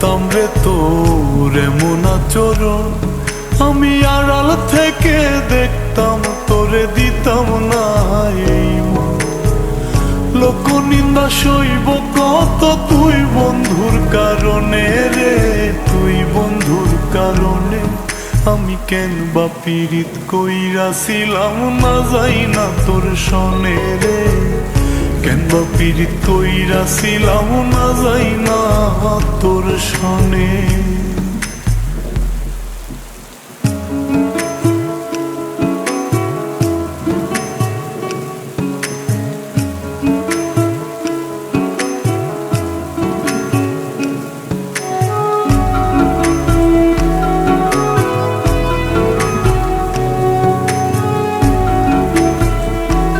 তোর এমন আচরণ। আমি আড়াল থেকে দেখতাম, তোরে দিতাম না এই মন। লোক নিন্দা সইব কত তুই বন্ধুর কারণে রে, তুই বন্ধুর কারণে। আমি কেন বা পীড়িত কইরাছিলাম না যাই না তোর সনে রে। কেন বা পীড়িত কইরাছিলাম না যাই না তোর সনে?